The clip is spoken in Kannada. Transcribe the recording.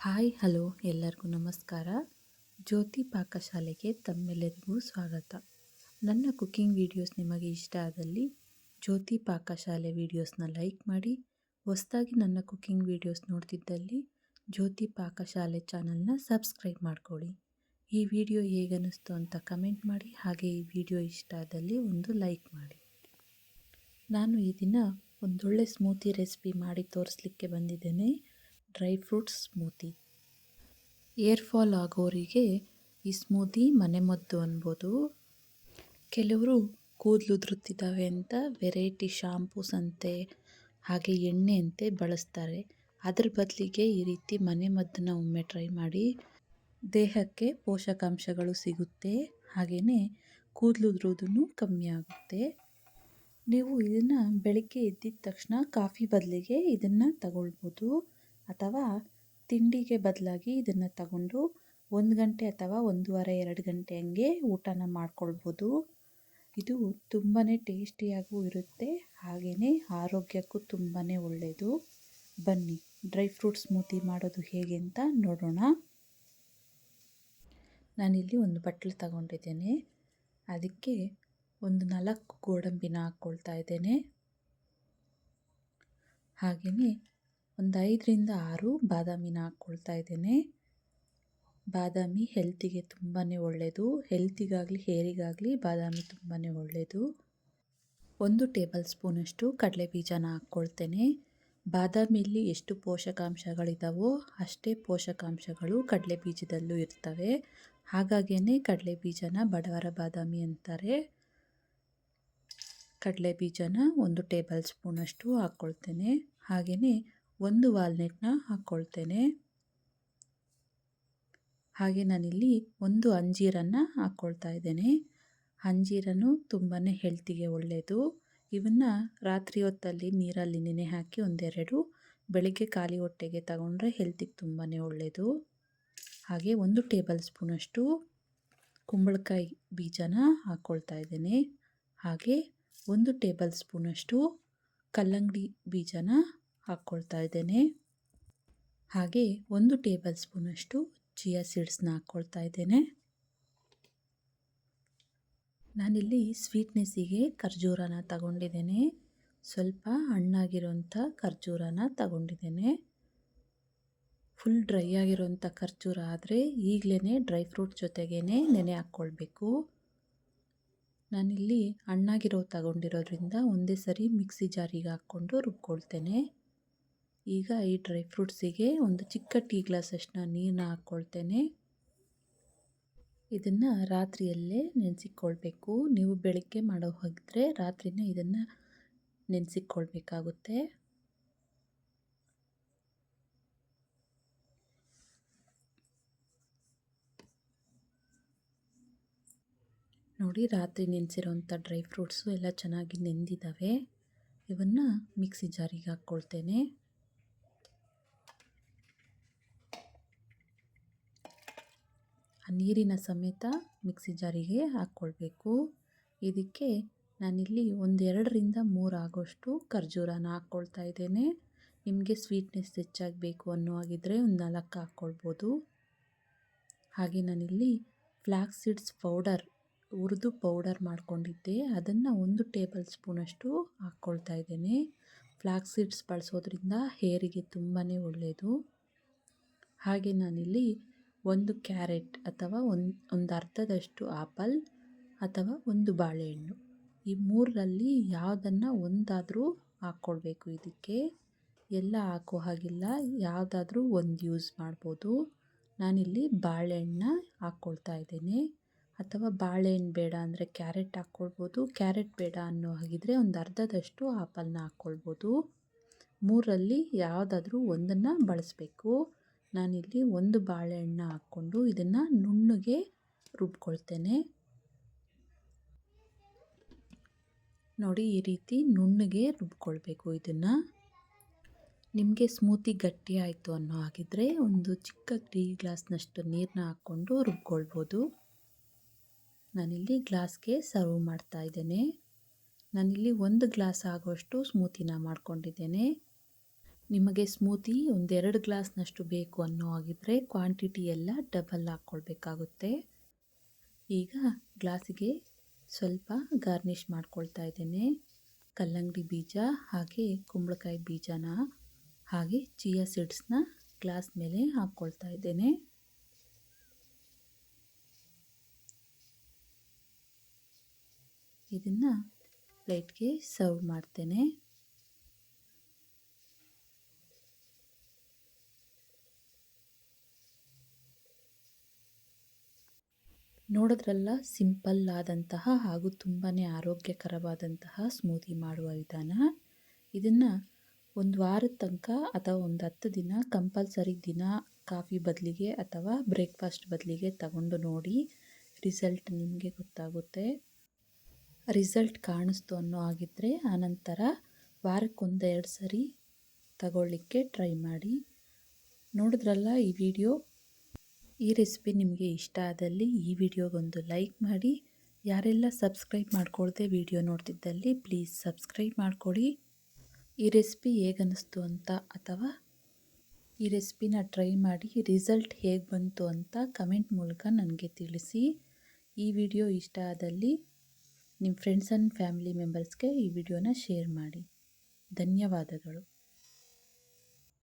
ಹಾಯ್, ಹಲೋ, ಎಲ್ಲರಿಗೂ ನಮಸ್ಕಾರ. ಜ್ಯೋತಿ ಪಾಕಶಾಲೆಗೆ ತಮ್ಮೆಲ್ಲರಿಗೂ ಸ್ವಾಗತ. ನನ್ನ ಕುಕ್ಕಿಂಗ್ ವಿಡಿಯೋಸ್ ನಿಮಗೆ ಇಷ್ಟ ಆದಲ್ಲಿ ಜ್ಯೋತಿ ಪಾಕಶಾಲೆ ವಿಡಿಯೋಸ್ನ ಲೈಕ್ ಮಾಡಿ. ಹೊಸದಾಗಿ ನನ್ನ ಕುಕ್ಕಿಂಗ್ ವಿಡಿಯೋಸ್ ನೋಡ್ತಿದ್ದಲ್ಲಿ ಜ್ಯೋತಿ ಪಾಕಶಾಲೆ ಚಾನಲ್ನ ಸಬ್ಸ್ಕ್ರೈಬ್ ಮಾಡ್ಕೊಳ್ಳಿ ಈ ವಿಡಿಯೋ ಹೇಗನ್ನಿಸ್ತು ಅಂತ ಕಮೆಂಟ್ ಮಾಡಿ, ಹಾಗೆ ಈ ವಿಡಿಯೋ ಇಷ್ಟ ಆದಲ್ಲಿ ಒಂದು ಲೈಕ್ ಮಾಡಿ. ನಾನು ಈ ದಿನ ಒಂದೊಳ್ಳೆ ಸ್ಮೂತಿ ರೆಸಿಪಿ ಮಾಡಿ ತೋರಿಸ್ಲಿಕ್ಕೆ ಬಂದಿದ್ದೇನೆ. Dry fruits smoothie. Hair fall ಆಗೋರಿಗೆ ಈ ಸ್ಮೂತಿ ಮನೆಮದ್ದು ಅನ್ಬೋದು. ಕೆಲವರು ಕೂದಲು ಉದುರುತ್ತಿದ್ದಾವೆ ಅಂತ ವೆರೈಟಿ ಶಾಂಪೂಸ್ ಅಂತೆ, ಹಾಗೆ ಎಣ್ಣೆ ಅಂತೆ ಬಳಸ್ತಾರೆ. ಅದ್ರ ಬದಲಿಗೆ ಈ ರೀತಿ ಮನೆಮದ್ದನ್ನ ಒಮ್ಮೆ ಟ್ರೈ ಮಾಡಿ. ದೇಹಕ್ಕೆ ಪೋಷಕಾಂಶಗಳು ಸಿಗುತ್ತೆ ಹಾಗೆಯೇ ಕೂದಲು ಉದುರೋದನ್ನು ಕಮ್ಮಿ ಆಗುತ್ತೆ. ನೀವು ಇದನ್ನು ಬೆಳಗ್ಗೆ ಎದ್ದಿದ ತಕ್ಷಣ ಕಾಫಿ ಬದಲಿಗೆ ಇದನ್ನು ತಗೊಳ್ಬೋದು. ಅಥವಾ ತಿಂಡಿಗೆ ಬದಲಾಗಿ ಇದನ್ನು ತಗೊಂಡು ಒಂದು ಗಂಟೆ ಅಥವಾ ಒಂದೂವರೆ, ಎರಡು ಗಂಟೆ ಹಂಗೆ ಊಟನ ಮಾಡ್ಕೊಳ್ಬೋದು. ಇದು ತುಂಬಾ ಟೇಸ್ಟಿಯಾಗೂ ಇರುತ್ತೆ ಹಾಗೆಯೇ ಆರೋಗ್ಯಕ್ಕೂ ತುಂಬಾ ಒಳ್ಳೆಯದು ಬನ್ನಿ, ಡ್ರೈ ಫ್ರೂಟ್ ಸ್ಮೂತಿ ಮಾಡೋದು ಹೇಗೆ ಅಂತ ನೋಡೋಣ. ನಾನಿಲ್ಲಿ ಒಂದು ಬಟ್ಲು ತಗೊಂಡಿದ್ದೇನೆ. ಅದಕ್ಕೆ ಒಂದು ನಾಲ್ಕು ಗೋಡಂಬಿನ ಹಾಕ್ಕೊಳ್ತಾ ಇದ್ದೇನೆ. ಹಾಗೆಯೇ ಒಂದು ಐದರಿಂದ ಆರು ಬಾದಾಮಿನ ಹಾಕ್ಕೊಳ್ತಾ ಇದ್ದೇನೆ. ಬಾದಾಮಿ ಹೆಲ್ತಿಗೆ ತುಂಬಾ ಒಳ್ಳೆಯದು ಹೆಲ್ತಿಗಾಗಲಿ ಹೇರಿಗಾಗಲಿ ಬಾದಾಮಿ ತುಂಬಾ ಒಳ್ಳೆಯದು ಒಂದು ಟೇಬಲ್ ಸ್ಪೂನಷ್ಟು ಕಡಲೆ ಬೀಜನ ಹಾಕ್ಕೊಳ್ತೇನೆ ಬಾದಾಮಿಯಲ್ಲಿ ಎಷ್ಟು ಪೋಷಕಾಂಶಗಳಿದ್ದಾವೋ ಅಷ್ಟೇ ಪೋಷಕಾಂಶಗಳು ಕಡಲೆ ಬೀಜದಲ್ಲೂ ಇರ್ತವೆ. ಹಾಗಾಗಿಯೇ ಕಡಲೆ ಬೀಜನ ಬಡವರ ಬಾದಾಮಿ ಅಂತಾರೆ. ಕಡಲೆ ಬೀಜನ ಒಂದು ಟೇಬಲ್ ಸ್ಪೂನಷ್ಟು ಹಾಕ್ಕೊಳ್ತೇನೆ ಹಾಗೆಯೇ ಒಂದು ವಾಲ್ನೆಟ್ನ ಹಾಕ್ಕೊಳ್ತೇನೆ. ಹಾಗೆ ನಾನಿಲ್ಲಿ ಒಂದು ಅಂಜೀರನ್ನು ಹಾಕ್ಕೊಳ್ತಾ ಇದ್ದೇನೆ. ಅಂಜೀರನು ತುಂಬಾ ಹೆಲ್ತಿಗೆ ಒಳ್ಳೆಯದು ಇವನ್ನು ರಾತ್ರಿ ಹೊತ್ತಲ್ಲಿ ನೀರಲ್ಲಿ ನೆನೆ ಹಾಕಿ ಒಂದೆರಡು, ಬೆಳಗ್ಗೆ ಖಾಲಿ ಹೊಟ್ಟೆಗೆ ತಗೊಂಡ್ರೆ ಹೆಲ್ತಿಗೆ ತುಂಬಾ ಒಳ್ಳೆಯದು ಹಾಗೆ ಒಂದು ಟೇಬಲ್ ಸ್ಪೂನಷ್ಟು ಕುಂಬಳಕಾಯಿ ಬೀಜನ ಹಾಕ್ಕೊಳ್ತಾ ಇದ್ದೇನೆ. ಹಾಗೆ ಒಂದು ಟೇಬಲ್ ಸ್ಪೂನಷ್ಟು ಕಲ್ಲಂಗಡಿ ಬೀಜನ ಹಾಕ್ಕೊಳ್ತಾ ಇದ್ದೇನೆ. ಹಾಗೆ ಒಂದು ಟೇಬಲ್ ಸ್ಪೂನಷ್ಟು ಚಿಯಾ ಸೀಡ್ಸ್ನ ಹಾಕ್ಕೊಳ್ತಾ ಇದ್ದೇನೆ. ನಾನಿಲ್ಲಿ ಸ್ವೀಟ್ನೆಸ್ಸಿಗೆ ಖರ್ಜೂರನ ತಗೊಂಡಿದ್ದೇನೆ. ಸ್ವಲ್ಪ ಹಣ್ಣಾಗಿರೋಂಥ ಖರ್ಜೂರನ ತಗೊಂಡಿದ್ದೇನೆ. ಫುಲ್ ಡ್ರೈ ಆಗಿರೋಂಥ ಖರ್ಜೂರ ಆದರೆ ಈಗಲೇ ಡ್ರೈ ಫ್ರೂಟ್ ಜೊತೆಗೇ ನೆನೆ ಹಾಕ್ಕೊಳ್ಬೇಕು. ನಾನಿಲ್ಲಿ ಹಣ್ಣಾಗಿರೋ ತಗೊಂಡಿರೋದ್ರಿಂದ ಒಂದೇ ಸರಿ ಮಿಕ್ಸಿ ಜಾರಿಗೆ ಹಾಕ್ಕೊಂಡು ರುಬ್ಕೊಳ್ತೇನೆ. ಈಗ ಈ ಡ್ರೈ ಫ್ರೂಟ್ಸಿಗೆ ಒಂದು ಚಿಕ್ಕ ಟೀ ಗ್ಲಾಸಷ್ಟನ್ನ ನೀರನ್ನ ಹಾಕ್ಕೊಳ್ತೇನೆ. ಇದನ್ನು ರಾತ್ರಿಯಲ್ಲೇ ನೆನೆಸಿಕೊಳ್ಬೇಕು. ನೀವು ಬೆಳಗ್ಗೆ ಮಾಡೋ ಹೋಗಿದ್ರೆ ರಾತ್ರಿನೇ ಇದನ್ನು ನೆನೆಸಿಕೊಳ್ಬೇಕಾಗುತ್ತೆ. ನೋಡಿ, ರಾತ್ರಿ ನೆನೆಸಿರೋಂಥ ಡ್ರೈ ಫ್ರೂಟ್ಸು ಎಲ್ಲ ಚೆನ್ನಾಗಿ ನೆಂದಿದ್ದಾವೆ ಇವನ್ನು ಮಿಕ್ಸಿ ಜಾರಿಗೆ ಹಾಕ್ಕೊಳ್ತೇನೆ. ನೀರಿನ ಸಮೇತ ಮಿಕ್ಸಿ ಜಾರಿಗೆ ಹಾಕ್ಕೊಳ್ಬೇಕು. ಇದಕ್ಕೆ ನಾನಿಲ್ಲಿ ಒಂದೆರಡರಿಂದ ಮೂರು ಆಗೋಷ್ಟು ಖರ್ಜೂರನ ಹಾಕ್ಕೊಳ್ತಾ ಇದ್ದೇನೆ. ನಿಮಗೆ ಸ್ವೀಟ್ನೆಸ್ ಹೆಚ್ಚಾಗಬೇಕು ಅನ್ನೋ ಹಾಗಿದ್ರೆ ಒಂದು ನಾಲ್ಕು ಹಾಕ್ಕೊಳ್ಬೋದು. ಹಾಗೆ ನಾನಿಲ್ಲಿ ಫ್ಲ್ಯಾಕ್ಸ್ ಸೀಡ್ಸ್ ಪೌಡರ್, ಹುರಿದು ಪೌಡರ್ ಮಾಡ್ಕೊಂಡಿದ್ದೆ. ಅದನ್ನು ಒಂದು ಟೇಬಲ್ ಸ್ಪೂನಷ್ಟು ಹಾಕ್ಕೊಳ್ತಾ ಇದ್ದೇನೆ. ಫ್ಲಾಕ್ಸ್ ಸೀಡ್ಸ್ ಬಳಸೋದ್ರಿಂದ ಹೇರಿಗೆ ತುಂಬಾ ಒಳ್ಳೆಯದು ಹಾಗೆ ನಾನಿಲ್ಲಿ ಒಂದು ಕ್ಯಾರೆಟ್ ಅಥವಾ ಒಂದು ಒಂದು ಅರ್ಧದಷ್ಟು ಆಪಲ್ ಅಥವಾ ಒಂದು ಬಾಳೆಹಣ್ಣು. ಈ ಮೂರರಲ್ಲಿ ಯಾವುದನ್ನು ಒಂದಾದರೂ ಹಾಕ್ಕೊಳ್ಬೇಕು ಇದಕ್ಕೆ ಎಲ್ಲ ಹಾಕೋ ಹಾಗಿಲ್ಲ. ಯಾವುದಾದ್ರೂ ಒಂದು ಯೂಸ್ ಮಾಡ್ಬೋದು. ನಾನಿಲ್ಲಿ ಬಾಳೆಹಣ್ಣನ್ನ ಹಾಕ್ಕೊಳ್ತಾ ಇದ್ದೇನೆ. ಅಥವಾ ಬಾಳೆಹಣ್ಣು ಬೇಡ ಅಂದರೆ ಕ್ಯಾರೆಟ್ ಹಾಕ್ಕೊಳ್ಬೋದು ಕ್ಯಾರೆಟ್ ಬೇಡ ಅನ್ನೋ ಹಾಗಿದ್ರೆ ಒಂದು ಅರ್ಧದಷ್ಟು ಆಪಲ್ನ ಹಾಕ್ಕೊಳ್ಬೋದು ಮೂರರಲ್ಲಿ ಯಾವುದಾದ್ರೂ ಒಂದನ್ನು ಬಳಸಬೇಕು. ನಾನಿಲ್ಲಿ ಒಂದು ಬಾಳೆಹಣ್ಣು ಹಾಕ್ಕೊಂಡು ಇದನ್ನು ನುಣ್ಣಗೆ ರುಬ್ಕೊಳ್ತೇನೆ. ನೋಡಿ, ಈ ರೀತಿ ನುಣ್ಣಗೆ ರುಬ್ಕೊಳ್ಬೇಕು ಇದನ್ನು. ನಿಮಗೆ ಸ್ಮೂತಿ ಗಟ್ಟಿ ಆಯಿತು ಅನ್ನೋ ಹಾಗಿದ್ರೆ ಒಂದು ಚಿಕ್ಕ ಟೀ ಗ್ಲಾಸ್ನಷ್ಟು ನೀರನ್ನ ಹಾಕ್ಕೊಂಡು ರುಬ್ಕೊಳ್ಬೋದು. ನಾನಿಲ್ಲಿ ಗ್ಲಾಸ್ಗೆ ಸರ್ವ್ ಮಾಡ್ತಾ ಇದ್ದೇನೆ. ನಾನಿಲ್ಲಿ ಒಂದು ಗ್ಲಾಸ್ ಆಗೋಷ್ಟು ಸ್ಮೂತಿನ ಮಾಡ್ಕೊಂಡಿದ್ದೇನೆ. ನಿಮಗೆ ಸ್ಮೂತಿ ಒಂದೆರಡು ಗ್ಲಾಸ್ನಷ್ಟು ಬೇಕು ಅನ್ನೋ ಹಾಗಿದ್ರೆ ಕ್ವಾಂಟಿಟಿ ಎಲ್ಲ ಡಬಲ್ ಹಾಕ್ಕೊಳ್ಬೇಕಾಗುತ್ತೆ. ಈಗ ಗ್ಲಾಸಿಗೆ ಸ್ವಲ್ಪ ಗಾರ್ನಿಷ್ ಮಾಡ್ಕೊಳ್ತಾ ಇದ್ದೇನೆ. ಕಲ್ಲಂಗಡಿ ಬೀಜ ಹಾಗೆ ಕುಂಬಳಕಾಯಿ ಬೀಜನ ಹಾಗೆ ಚಿಯಾ ಸೀಡ್ಸ್ನ ಗ್ಲಾಸ್ ಮೇಲೆ ಹಾಕ್ಕೊಳ್ತಾ ಇದ್ದೇನೆ. ಇದನ್ನು ಪ್ಲೇಟ್ಗೆ ಸರ್ವ್ ಮಾಡ್ತೇನೆ. ನೋಡಿದ್ರಲ್ಲ ಸಿಂಪಲ್ ಆದಂತಹ ಹಾಗೂ ತುಂಬಾ ಆರೋಗ್ಯಕರವಾದಂತಹ ಸ್ಮೂತಿ ಮಾಡುವ ವಿಧಾನ. ಇದನ್ನು ಒಂದು ವಾರದ ತನಕ ಅಥವಾ ಒಂದು ಹತ್ತು ದಿನ ಕಂಪಲ್ಸರಿ ದಿನ ಕಾಫಿ ಬದಲಿಗೆ ಅಥವಾ ಬ್ರೇಕ್ಫಾಸ್ಟ್ ಬದಲಿಗೆ ತಗೊಂಡು ನೋಡಿ ರಿಸಲ್ಟ್ ನಿಮಗೆ ಗೊತ್ತಾಗುತ್ತೆ. ರಿಸಲ್ಟ್ ಕಾಣಿಸ್ತು ಅನ್ನೋ ಆಗಿದ್ದರೆ ಆನಂತರ ವಾರಕ್ಕೊಂದೆರಡು ಸರಿ ತಗೊಳ್ಳಿಕ್ಕೆ ಟ್ರೈ ಮಾಡಿ. ನೋಡಿದ್ರಲ್ಲ ಈ ವಿಡಿಯೋ ಈ ರೆಸಿಪಿ ನಿಮಗೆ ಇಷ್ಟ ಆದಲ್ಲಿ ಈ ವಿಡಿಯೋಗೊಂದು ಲೈಕ್ ಮಾಡಿ. ಯಾರೆಲ್ಲ ಸಬ್ಸ್ಕ್ರೈಬ್ ಮಾಡ್ಕೊಳ್ದೆ ವಿಡಿಯೋ ನೋಡ್ತಿದ್ದಲ್ಲಿ ಪ್ಲೀಸ್ ಸಬ್ಸ್ಕ್ರೈಬ್ ಮಾಡಿಕೊಡಿ. ಈ ರೆಸಿಪಿ ಹೇಗನ್ನಿಸ್ತು ಅಂತ ಅಥವಾ ಈ ರೆಸಿಪಿನ ಟ್ರೈ ಮಾಡಿ ರಿಸಲ್ಟ್ ಹೇಗೆ ಬಂತು ಅಂತ ಕಮೆಂಟ್ ಮೂಲಕ ನನಗೆ ತಿಳಿಸಿ. ಈ ವಿಡಿಯೋ ಇಷ್ಟ ಆದಲ್ಲಿ ನಿಮ್ಮ ಫ್ರೆಂಡ್ಸ್ ಆ್ಯಂಡ್ ಫ್ಯಾಮಿಲಿ ಮೆಂಬರ್ಸ್ಗೆ ಈ ವಿಡಿಯೋನ ಶೇರ್ ಮಾಡಿ. ಧನ್ಯವಾದಗಳು.